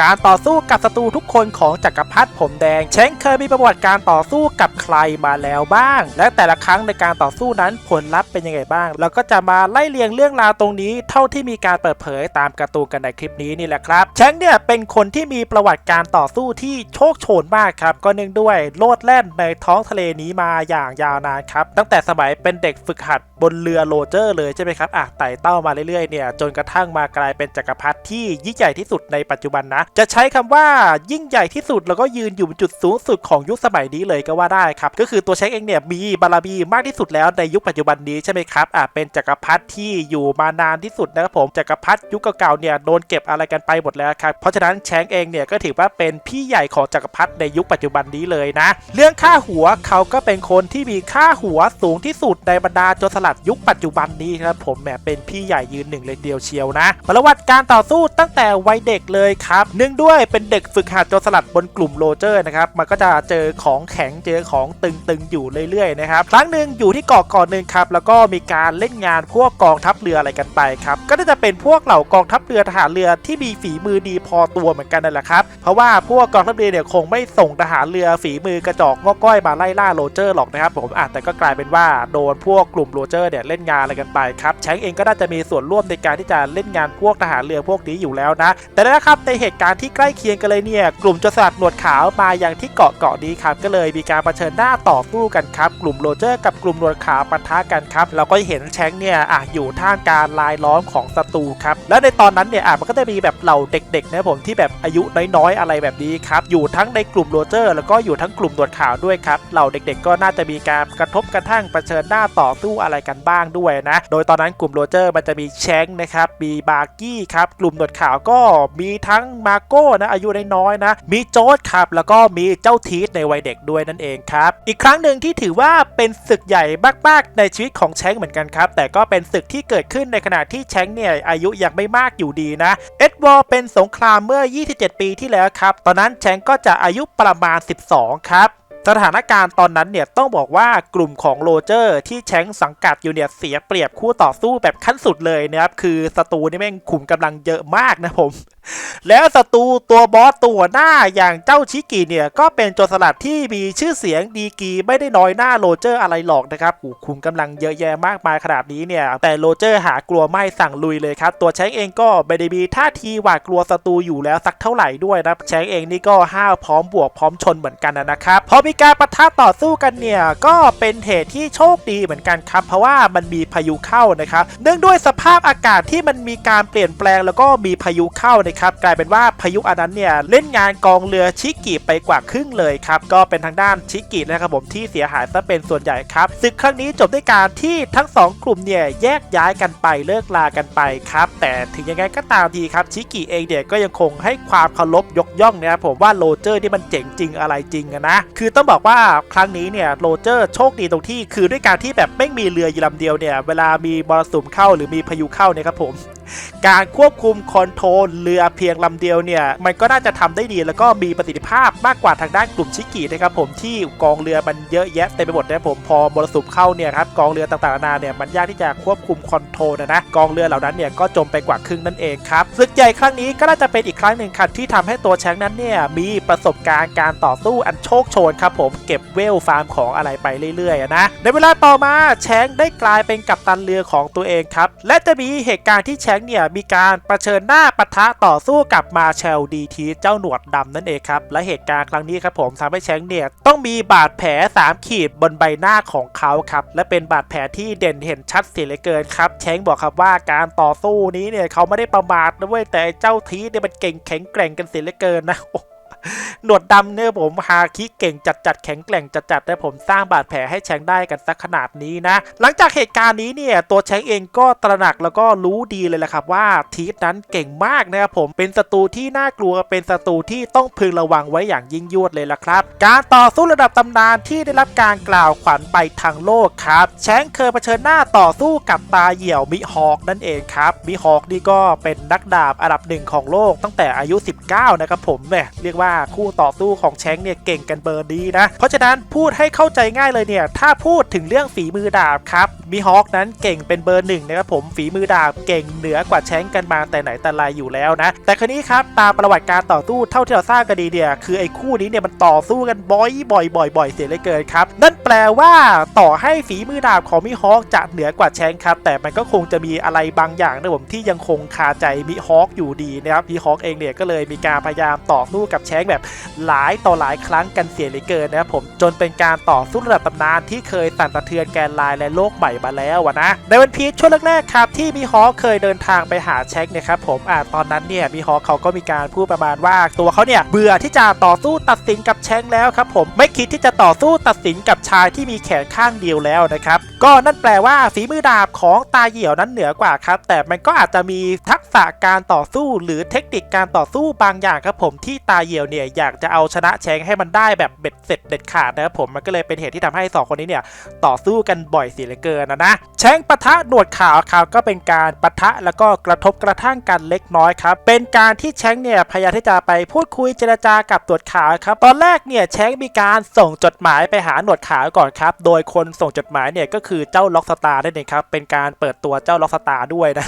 การต่อสู้กับศัตรูทุกคนของจักรพรรดิผมแดง เชงเคยมีประวัติการต่อสู้กับใครมาแล้วบ้าง และแต่ละครั้งในการต่อสู้นั้นผลลัพธ์เป็นยังไงบ้าง เราก็จะมาไล่เรียงเรื่องราวตรงนี้ เท่าที่มีการเปิดเผยตามการ์ตูนกันในคลิปนี้นี่แหละครับ เชงเนี่ยเป็นคนที่มีประวัติการต่อสู้ที่โชคโชนมากครับ ก็เนื่องด้วยโลดแล่นในท้องทะเลนี้มาอย่างยาวนานครับ ตั้งแต่สมัยเป็นเด็กฝึกหัดบนเรือโรเจอร์เลยใช่ไหมครับอะไต่เต้ามาเรื่อยๆเนี่ยจนกระทั่งมากลายเป็นจักรพรรดิที่ยิ่งใหญ่ที่สุดในปัจจุบันนะจะใช้คำว่ายิ่งใหญ่ที่สุดแล้วก็ยืนอยู่บนจุดสูงสุดของยุคสมัยนี้เลยก็ว่าได้ครับ ก็คือตัวเช็คเองเนี่ยมีบารมีมากที่สุดแล้วในยุคปัจจุบันนี้ใช่ไหมครับอะเป็นจักรพรรดิที่อยู่มานานที่สุดนะครับผมจักรพรรดิยุคเก่าๆเนี่ยโดนเก็บอะไรกันไปหมดแล้วครับเพราะฉะนั้นแชงเองเนี่ยก็ถือว่าเป็นพี่ใหญ่ของจักรพรรดิในยุคปัจจุบันนี้เลยนะ เรื่องค่าหัวเขาก็เป็นคนที่มีค่าหัวสูงที่สุดในบรรดาโจรสลัดยุคปัจจุบันนี้ครับผมแหมเป็นพี่ใหญ่ยืนหนึ่งเลยเดียวเชียวนะประวัติการต่อสู้ตั้งแต่วัยเด็กเลยครับเนื่องด้วยเป็นเด็กฝึกหัดโจรสลัดบนกลุ่มโรเจอร์นะครับ มันก็จะเจอของแข็งเจอของตึงๆอยู่เรื่อยๆนะครับครั้งหนึ่งอยู่ที่เกาะเกาะหนึ่งครับ แล้วก็มีการเล่นงานพวกกองทัพเรืออะไรกันไปครับ ก็จะเป็นพวกเหล่ากองทัพเรือทหารเรือที่มีฝีมือดีพอตัวเหมือนกันนั่นแหละครับ เพราะว่าพวกกองทัพเรือเนี่ยคงไม่ส่งทหารเรือฝีมือกระจอกงอกก้อยมาไล่ล่าโรเจอร์หรอกนะครับผมอะแต่ก็กลายเป็นว่าโดนพวกกลุ่มโรเจอร์เนี่ยเล่นงานอะไรกันไปครับแชงเองก็น่าจะมีส่วนร่วมในการที่จะเล่นงานพวกทหารเรือพวกนี้อยู่แล้วนะ แต่นะครับในเหตุการณ์ที่ใกล้เคียงกันเลยเนี่ยกลุ่มโจรสลัดหนวดขาวมาอย่างที่เกาะเกาะนี้ครับก็เลยมีการเผชิญหน้าต่อสู้กันครับ กลุ่มโรเจอร์กับกลุ่มหนวดขาวปะทะกันครับเราก็เห็นแชงเนี่ยอะอยู่ท่ามกลารลายล้อมของศัตรูครับและในตอนนั้นเนี่ยอะมันก็จะมีแบบเหล่าเด็กๆนะผมที่แบบอายุน้อยๆอะไรแบบนี้ครับอยู่ทั้งในกลุ่มโรเจอร์ แล้วก็อยู่ทั้งกลุ่มหนวดขาวด้วยครับเหล่าเด็กๆ ก็น่าจะมีการกระทบกระทั่งเผชิญหน้าต่อสู้อะไรกันบ้างด้วยนะโดยตอนนั้นกลุ่มโรเจอร์มันจะมีแชงนะครับมีบาร์กี้ครับกลุ่มหนวดขาวก็มีทั้งมาโก้นะอายุน้อยๆนะ มีโจ๊ดครับ แล้วก็มีเจ้าทีสในวัยเด็กด้วยนั่นเองครับ อีกครั้งหนึ่งที่ถือว่าเป็นศึกใหญ่มากๆในชีวิตของแชงเหมือนกันครับ แต่ก็เป็นศึกที่เกิดขึ้นในขณะที่แชงเนี่ยอายุยังไม่มากอยู่ดีนะ เอ็ดวอร์เป็นสงครามเมื่อ 27 ปีที่แล้วครับ ตอนนั้นแชงก็จะอายุประมาณ 12 ครับสถานการณ์ตอนนั้นเนี่ยต้องบอกว่ากลุ่มของโรเจอร์ที่แชงสังกัดอยู่เนี่ยเสียเปรียบคู่ต่อสู้แบบขั้นสุดเลยนะครับคือศัตรูนี่แม่งขุมกำลังเยอะมากนะผมแล้วศัตรูตัวบอสตัวหน้าอย่างเจ้าชิกิเนี่ย ก็เป็นโจรสลัดที่มีชื่อเสียงดีกีไม่ได้น้อยหน้าโรเจอร์อะไรหรอกนะครับอ้คุมกำลังเยอะแยะมากมายขนาดนี้เนี่ย แต่โรเจอร์หากลัวไม่สั่งลุยเลยครับ ตัวแชงเองก็ไม่ได้มีท่าทีหวาดกลัวศัตรูอยู่แล้วสักเท่าไหร่ด้วยนะแชงเองนี่ก็ห้าวพร้อมบวกพร้อมชนเหมือนกันนะครับพอมีการปะทะต่อสู้กันเนี่ย ก็เป็นเหตุที่โชคดีเหมือนกันครับเพราะว่ามันมีพายุเข้านะครับเนื่องด้วยสภาพอากาศที่มันมีการเปลี่ยนแปลงแล้วก็มีพายุเข้านะครับกลายเป็นว่าพายุอันนั้นเนี่ยเล่นงานกองเรือชิกิไปกว่าครึ่งเลยครับก็เป็นทางด้านชิกินะครับผมที่เสียหายซะเป็นส่วนใหญ่ครับศึกครั้งนี้จบด้วยการที่ทั้งสองกลุ่มเนี่ยแยกย้ายกันไปเลิกลากันไปครับแต่ถึงยังไงก็ตามทีครับชิกิเองเนี่ยก็ยังคงให้ความเคารพยกย่องนะครับผมว่าโรเจอร์ที่มันเจ๋งจริงอะไรจริงนะคือต้องบอกว่าครั้งนี้เนี่ยโรเจอร์โชคดีตรงที่ คือด้วยการที่แบบไม่มีเรืออยู่ลำเดียวเนี่ยเวลามีมรสุมเข้าหรือมีพายุเข้าเนี่ยครับผม การควบคุมคอนโทรลเรือเพียงลำเดียวเนี่ย มันก็น่าจะทำได้ดีแล้วก็มีประสิทธิภาพมากกว่าทางด้านกลุ่มชิกินะครับผมที่กองเรือมันเยอะแยะเต็มไปหมดนะผมพอมรสุมเข้าเนี่ยครับกองเรือต่างๆนานาเนี่ยมันยากที่จะควบคุมคอนโทรลนะนะกองเรือเหล่านั้นเนี่ยก็จมไปกว่าครึ่งนั่นเองครับศึกใหญ่ครั้งนี้ก็น่าจะเป็นอีกครั้งหนึ่งครับที่ทำให้ตัวแชงนั้นเนี่ยมีประสบการณ์การต่อสู้อันโชคโชนครับผมเก็บเวลฟาร์มของอะไรไปเรื่อยๆนะในเวลาต่อมาแชงได้กลายเป็นกัปตันเรือของตัวเองครับและจะมีเหตุการณ์ที่แชงเนี่ยมีการเผชิญหน้าปะทะต่อสู้กับมาเชลดีทีเจ้าหนวดดำนั่นเองครับ และเหตุการณ์ครั้งนี้ครับผมทำให้แชงเนี่ยต้องมีบาดแผล 3 ขีดบนใบหน้าของเขาครับและเป็นบาดแผลที่เด่นเห็นชัดเสียเหลือเกินครับแชงบอกครับว่าการต่อสู้นี้เนี่ยเขาไม่ได้ประมาทนะเว้ยแต่เจ้าทีเนี่ยมันเก่งแข็งแกร่งกันเสียเหลือเกินนะ หนวดดำเนี่ยผมฮาคิเก่งจัดจัดๆแข็งแกร่งจัดจัดๆแต่ผมสร้างบาดแผลให้แชงได้กันสักขนาดนี้นะ หลังจากเหตุการณ์นี้เนี่ยตัวแชงเองก็ตระหนักแล้วก็รู้ดีเลยแหละครับว่าทีสนั้นเก่งมากนะครับผมเป็นศัตรูที่น่ากลัวเป็นศัตรูที่ต้องพึงระวังไว้อย่างยิ่งยวดเลยละครับ การต่อสู้ระดับตำนานที่ได้รับการกล่าวขวัญไปทางโลกครับแชงเคยเผชิญหน้าต่อสู้กับตาเหี่ยวมิฮอกนั่นเองครับมิฮอกนี่ก็เป็นนักดาบอันดับหนึ่งของโลกตั้งแต่อายุ 19 นะครับผมเนี่ยเรียกว่าว่าคู่ต่อสู้ของแชงเนี่ยเก่งกันเบอร์ดีนะ เพราะฉะนั้นพูดให้เข้าใจง่ายเลยเนี่ย ถ้าพูดถึงเรื่องฝีมือดาบครับมีฮอคนั้นเก่งเป็นเบอร์หนึ่งนะครับผมฝีมือดาบเก่งเหนือกว่าแชงกันมาแต่ไหนแต่ไรอยู่แล้วนะ แต่ครนี้ครับตามประวัติการต่อสู้เท่าที่เราทราบกันดีเนี่ยคือไอ้คู่นี้เนี่ยมันต่อสู้กันบ่อยบ่อยบ่อยบ่อยเสียเลยเกินครับนั่นแปลว่าต่อให้ฝีมือดาบของมิฮอคจะเหนือกว่าแชงครับแต่มันก็คงจะมีอะไรบางอย่างนะผมที่ยังคงคาใจมิฮอคอยู่ดีนะครับมิฮอคเองเนี่ยก็เลยมีการพยายามต่อสู้กับแชงแบบหลายต่อหลายครั้งกันเสียเหลยเกินนะครับผมจนเป็นการต่อสู้ระดับตำนานที่เคยสั่นสะเทือนแกนไลน์และโลกใหม่มาแล้วอะนะในวันพีชช่วงแรกๆครับที่มิฮอเคยเดินทางไปหาแชงเนี่ยครับผมอ่าตอนนั้นเนี่ยมิฮอเขาก็มีการพูดประมาณว่าตัวเขาเนี่ยเบื่อที่จะต่อสู้ตัดสินกับแชงแล้วครับผมไม่คิดที่จะต่อสู้ตัดสินกับชายที่มีแขนข้างเดียวแล้วนะครับ ก็นั่นแปลว่าฝีมือดาบของตาเหี่ยวนั้นเหนือกว่าครับ แต่มันก็อาจจะมีทักษะการต่อสู้ หรือเทคนิคการต่อสู้บางอย่างครับผมที่ตาเหี่ยวเนี่ยอยากจะเอาชนะแชงให้มันได้แบบเบ็ดเสร็จเด็ดขาดนะครับผมมันก็เลยเป็นเหตุที่ทำให้สองคนนี้เนี่ยต่อสู้กันบ่อยเสียเหลือเกินนะนะแชงปะทะหนวดขาวครับก็เป็นการปะทะแล้วก็กระทบกระทั่งกันเล็กน้อยครับเป็นการที่แชงเนี่ยพยายามที่จะไปพูดคุยเจรจากับหนวดขาวครับตอนแรกเนี่ยแชงมีการส่งจดหมายไปหาหนวดขาวก่อนครับโดยคนส่งจดหมายเนี่ยก็คือคือเจ้าล็อกสตาร์นั่นเองครับ เป็นการเปิดตัวเจ้าล็อกสตาร์ด้วยนะ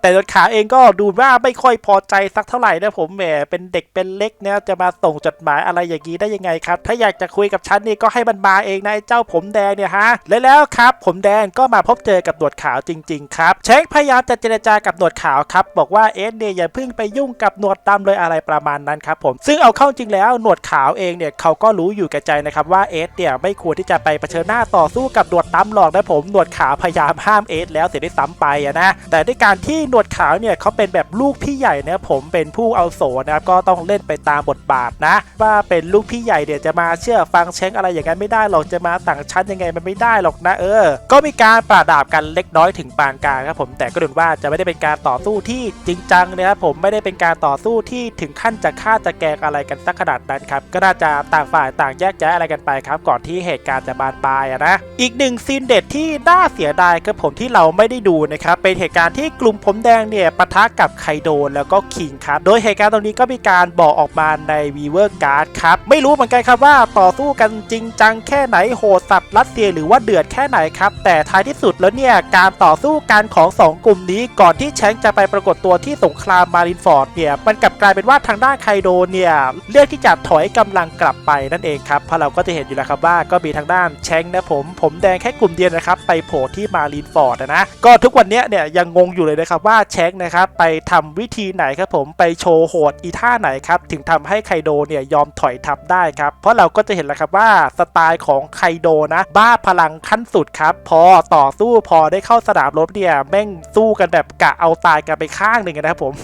แต่รถขาเองก็ดูว่าไม่ค่อยพอใจสักเท่าไหร่นะผมแหมเป็นเด็กเป็นเล็กเนี่ยจะมาส่งจดหมายอะไรอย่างนี้ได้ยังไงครับ ถ้าอยากจะคุยกับฉันนี่ก็ให้มันมาเองนะไอ้เจ้าผมแดงเนี่ยฮะและแล้วครับ ผมแดงก็มาพบเจอกับหนวดขาวจริง ๆ ครับ เชคพยายามจะเจรจากับหนวดขาวครับ บอกว่าเอสเนี่ยอย่าเพิ่งไปยุ่งกับหนวดดำเลยอะไรประมาณนั้นครับผมซึ่งเอาเข้าจริงแล้วหนวดขาวเองเนี่ยเขาก็รู้อยู่แก่ใจนะครับว่าเอสเนี่ยไม่ควรที่จะไปเผชิญหน้าต่อสู้กับหนวดดำหรอกนะผมหนวดขาวพยายามห้ามเอสแล้วเสียได้ซ้ำไปอะนะแต่ด้วยการที่หนวดขาวเนี่ยเขาเป็นแบบลูกพี่ใหญ่นะผมเป็นผู้เอาโสนะครับก็ต้องเล่นไปตามบทบาทนะ ว่าเป็นลูกพี่ใหญ่เดี๋ยวจะมาเชื่อฟังเช้งอะไรอย่างนั้นไม่ได้หรอกจะมาต่างชั้นยังไงมันไม่ได้หรอกนะเออ ก็มีการปราดาบกันเล็กน้อยถึงปานกลางครับผมแต่ก็ดูว่าจะไม่ได้เป็นการต่อสู้ที่จริงจังนะครับผมไม่ได้เป็นการต่อสู้ที่ถึงขั้นจะฆ่าจะแกงอะไรกันสักขนาดนั้นครับก็น่าจะต่างฝ่ายต่างแยกย้ายอะไรกันไปครับ ก่อนที่เหตุการณ์จะบานปลายนะอีกหนึ่งซีนเด็ดที่น่าเสียดายครับผมที่เราไม่ได้ดูนะครับเป็นเหตุการณ์ที่กลุ่มผมแดงเนี่ยปะทะกับไคโดแล้วก็คิงครับ โดยเหตุการณ์ตรงนี้ก็มีการบอกออกมาใน v ีเวอร์การ์ดครับ ไม่รู้เหมือนกันครับว่าต่อสู้กันจริงจังแค่ไหนโหดสัตว์รัสเซียหรือว่าเดือดแค่ไหนครับ แต่ท้ายที่สุดแล้วเนี่ย การต่อสู้กันของ 2 กลุ่มนี้ ก่อนที่แชงจะไปปรากฏตัวที่สงครามมารินฟอร์ดเนี่ยมันกลับกลายเป็นว่าทางด้านไคโดเนี่ยเลือกที่จะถอยกำลังกลับไปนั่นเองครับเพราะเราก็จะเห็นอยู่แล้วครับว่าก็มีทางด้านแชงนะผม ผมแดงแค่กลุ่มเดียวนะครับไปโผล่ที่มารินฟอร์ดนะก็ทุกวันนี้เนี่ยยังงงอยู่เลยนะครับว่าแชงนะครับไปทำวิธีไหนครับผมไปโชว์โหดอีท่าไหนครับถึงทำให้ไคโดเนี่ยยอมถอยทับได้ครับเพราะเราก็จะเห็นแล้วครับว่าสไตล์ของไคโดนะ บ้าพลังขั้นสุดครับพอต่อสู้พอได้เข้าสนามรบเนี่ยแม่งสู้กันแบบกะเอาตายกันไปข้างหนึ่งนะครับผม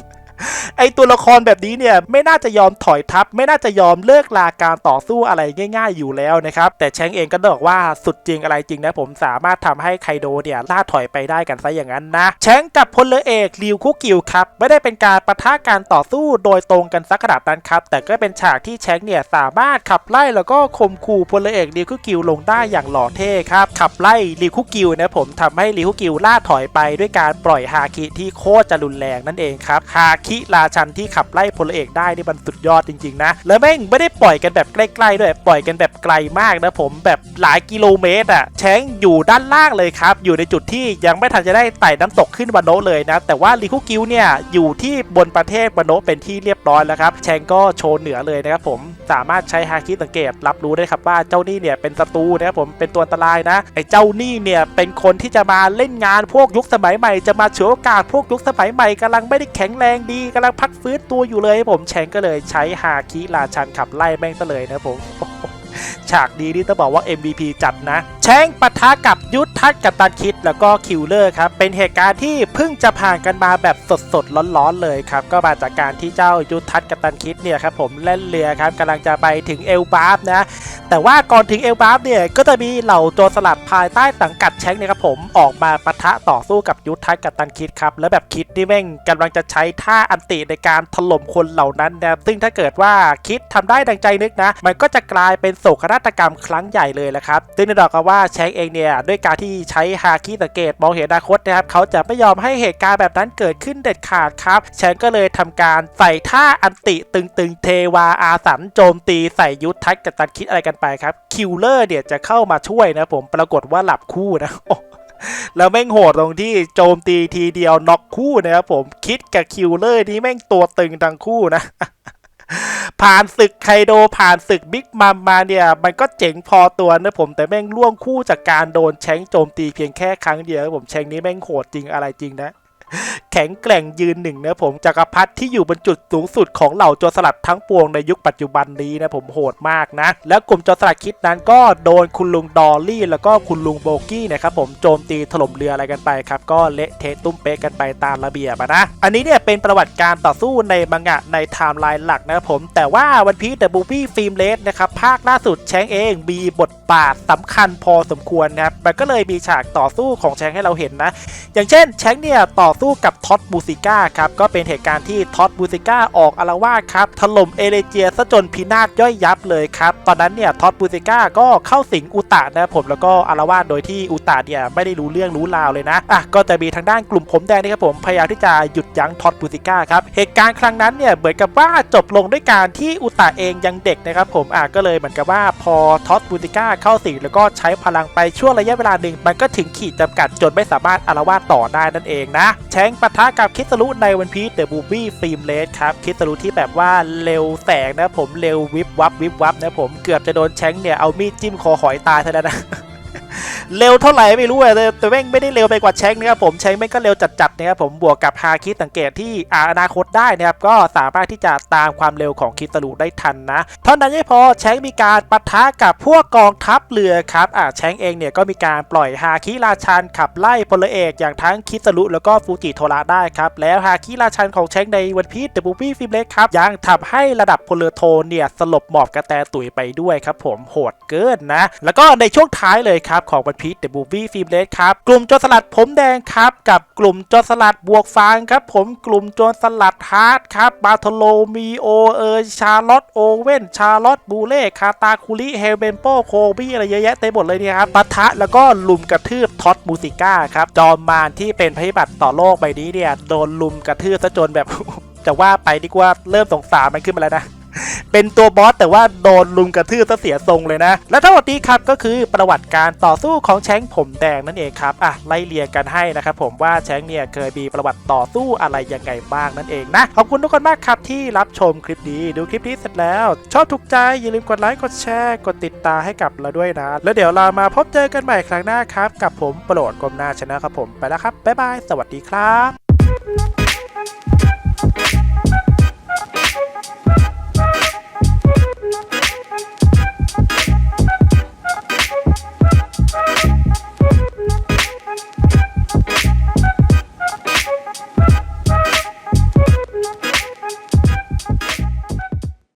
ไอตัวละครแบบนี้เนี่ยไม่น่าจะยอมถอยทับ ไม่น่าจะยอมเลิกลาการต่อสู้อะไรง่าย ๆ อยู่แล้วนะครับ แต่แชงเองก็บอกว่าสุดจริงอะไรจริงนะผมสามารถทำให้ไคโดเนี่ยล่าถอยไปได้กันซะอย่างนั้นนะแชงกับพลเรือเอกริวคุกิวครับไม่ได้เป็นการประทะการต่อสู้โดยตรงกันสักขนาดนั้นครับ แต่ก็เป็นฉากที่แชงเนี่ยสามารถขับไล่แล้วก็ข่มขู่พลเรือเอกริวคุกิวลงได้อย่างหล่อเท่ครับขับไล่ริวคุกิวนะผมทำให้ริวคุกิวล่าถอยไปด้วยการปล่อยฮาคิที่โคตรจะรุนแรงนั่นเองครับฮาคิราชันที่ขับไล่พลเอกได้นี่มันสุดยอดจริงๆนะ แล้วแม่งไม่ได้ปล่อยกันแบบใกล้ๆด้วย ปล่อยกันแบบไกลมากนะผมแบบหลายกิโลเมตรอะแชงอยู่ด้านล่างเลยครับ อยู่ในจุดที่ยังไม่ทันจะได้ไต่น้ำตกขึ้นวานโนเลยนะ แต่ว่าลิคุกิวเนี่ยอยู่ที่บนประเทศวานโนเป็นที่เรียบร้อยแล้วครับ แชงก็โชว์เหนือเลยนะครับผมสามารถใช้ฮาคิสังเกตรับรู้ได้ครับว่าเจ้านี่เนี่ยเป็นศัตรูนะครับผมเป็นตัวอันตรายนะไอ้เจ้านี่เนี่ยเป็นคนที่จะมาเล่นงานพวกยุคสมัยใหม่จะมาเฉวยโอกาสพวกยุคสมัยใหม่กำลังไม่ได้แข็งแรงดีกำลังพักฟื้นตัวอยู่เลยผมแชงก็เลยใช้ฮาคิราชันขับไล่แม่งซะเลยนะผมฉากดีนี่ต้องบอกว่า MVP จัดนะ แชงปะทะกับยุทธทัศน์กับตันคิดแล้วก็คิวเลอร์ครับ เป็นเหตุการณ์ที่เพิ่งจะผ่านกันมาแบบสดๆ ร้อนๆ เลยครับ ก็มาจากการที่เจ้ายุทธทัศน์กับตันคิดเนี่ยครับผมเล่นเรือครับกำลังจะไปถึงเอลบาฟนะ แต่ว่าก่อนถึงเอลบาฟเนี่ยก็จะมีเหล่าโจรสลัดภายใต้สังกัดแชงเนี่ยครับผมออกมาปะทะต่อสู้กับยุทธทกับตันคิดครับแล้วแบบคิดนี่แม่งกำลังจะใช้ท่าอันติในการถล่มคนเหล่านั้นนะซึ่งถ้าเกิดว่าคิดทำได้ดังใจนึกนะ มันก็จะกลายเป็นโศกนาฏกรรมครั้งใหญ่เลยแหละครับซึ่งในดอกก็ว่าแชงเองเนี่ยด้วยการที่ใช้ฮาคิสังเกตมองเห็นอนาคตนะครับเขาจะไม่ยอมให้เหตุการณ์แบบนั้นเกิดขึ้นเด็ดขาดครับแชงก็เลยทำการใส่ท่าอันติตึงๆเทวาอาสันโจมตีใส่ยุทธทัศกับตันคิดอะไรกันไปครับคิวเลอร์เนี่ยจะเข้ามาช่วยนะผมปรากฏว่าหลับคู่นะแล้วแม่งโหดตรงที่โจมตีทีเดียวน็อกคู่นะครับผมคิดกับคิวเลอร์นี้แม่งตัวตึงทั้งคู่นะ ผ่านศึกไคโดผ่านศึกบิ๊กมัมมาเนี่ย มันก็เจ๋งพอตัวนะผมแต่แม่งร่วมคู่จากการโดนแชงโจมตีเพียงแค่ครั้งเดียวครับผมแชงนี้แม่งโหดจริงอะไรจริงนะ แข็งแกร่งยืนหนึ่งนะผมจักรพรรดิที่อยู่บนจุดสูงสุดของเหล่าโจรสลัดทั้งปวงในยุคปัจจุบันนี้นะผมโหดมากนะ แล้วกลุ่มโจรสลัดคิดนั้นก็โดนคุณลุงดอลลี่ แล้วก็คุณลุงโบกี้นะครับผมโจมตีถล่มเรืออะไรกันไปครับก็เละเทะตุ้มเป๊ะกันไปตามระเบียบนะอันนี้เนี่ยเป็นประวัติการต่อสู้ในมังงะในไทม์ไลน์หลักนะครับผมแต่ว่าวันพี The Movie Film r a c e นะครับภาคล่าสุดแชงเองมีบทบาทสำคัญพอสมควรนะครับมันก็เลยมีฉากต่อสู้ของแชงให้เราเห็นนะ อย่างเช่นแชงเนี่ยต่อสู้กับท็อตบูซิก้าครับก็เป็นเหตุการณ์ที่ท็อตบูซิก้าออกอารวาสครับถล่มเอเลเจียซะจนพินาศย่อยยับเลยครับตอนนั้นเนี่ยท็อตบูซิก้าก็เข้าสิงอุตะนะครับผมแล้วก็อารวาสโดยที่อุตะเนี่ยไม่ได้รู้เรื่องรู้ราวเลยนะอะก็จะมีทางด้านกลุ่มผมแดงนะครับผมพยายามที่จะหยุดยั้งท็อตบูซิก้าครับเหตุการณ์ครั้งนั้นเนี่ยเหมือนกับว่าจบลงด้วยการที่อุตะเองยังเด็กนะครับผมอะก็เลยเหมือนกับว่าพอท็อตบูซิก้าเข้าสิงแล้วก็ใช้พลังไปช่วงระยะเวลาหนึ่งมันก็ถึงขีดจำกัดจนไม่สามารถอารวาสต่อได้นั่นเองนะแชงปะทะกับคิสรุในวันพีเดอะบูบี้ฟิล์มเลสครับคิสรุที่แบบว่าเร็วแสงนะผมเร็ววิบวับวิบวับนะผมเกือบจะโดนแชงเนี่ยเอามีดจิ้มคอหอยตายซะแล้นนะ เร็วเท่าไหร่ไม่รู้อะแต่แต่แม่งไม่ได้เร็วไปกว่าแชงนะครับผมแชงแม่งก็เร็วจัดๆนะครับผมบวกกับฮาคิสังเกตที่อาอนาคตได้นะครับก็สามารถที่จะตามความเร็วของคิสรุได้ทันนะเท่านั้นไม่พอแชงมีการปะทะกับพวกกองทัพเรือครับอ่าแชงเองเนี่ยก็มีการปล่อยฮาคิราชันขับไล่พลเอกอย่างทั้งคิสรุแล้วก็ฟูจิโทระได้ครับแล้วฮาคิราชันของแชงในวันพี The Movie Film เล็กครับยังทำให้ระดับพลเรือโทเนี่ยสลบหมอบกระแตตุ๋ยไปด้วยครับผมโหดเกินนะ แล้วก็ในช่วงท้ายเลยครับของวันพี The Movie Film เล็กครับกลุ่มโจรสลัดผมแดงครับ กับกลุ่มโจรสลัดบวกฟางครับ ผมกลุ่มโจรสลัดฮาร์ดครับบาโทโลมีโอเออชาร์ลอตโอเว่นชาร์ลอตบูเล่คาตาคุริเฮลเบนโปโคบี้อะไรเยอะแยะเต็มหมดเลยเนี่ยครับปะทะแล้วก็ลุมกระทืบท็อตมูสิก้าครับจอมมารที่เป็นภัยพิบัติต่อโลกใบนี้เนี่ยโดนลุมกระทืบซะจนแบบ จะว่าไปดีกว่าเริ่มสงสารมันขึ้นมาแล้วนะ เป็นตัวบอสแต่ว่าโดนลุมกระทืบซะเสียทรงเลยนะ และทั้งหมดนี้ครับก็คือประวัติการต่อสู้ของแชงผมแดงนั่นเองครับอะไล่เรียงกันให้นะครับผมว่าแชงเนี่ยเคยมีประวัติต่อสู้อะไรยังไงบ้างนั่นเองนะขอบคุณทุกคนมากครับที่รับชมคลิปนี้ดูคลิปนี้เสร็จแล้ว ชอบถูกใจอย่าลืมกดไลค์กดแชร์กดติดตามให้กับเราด้วยนะ แล้วเดี๋ยวเรามาพบเจอกันใหม่ครั้งหน้าครับ กับผมโปรดกรมนาชนะครับผมไปแล้วครับบ๊ายบายสวัสดีครับ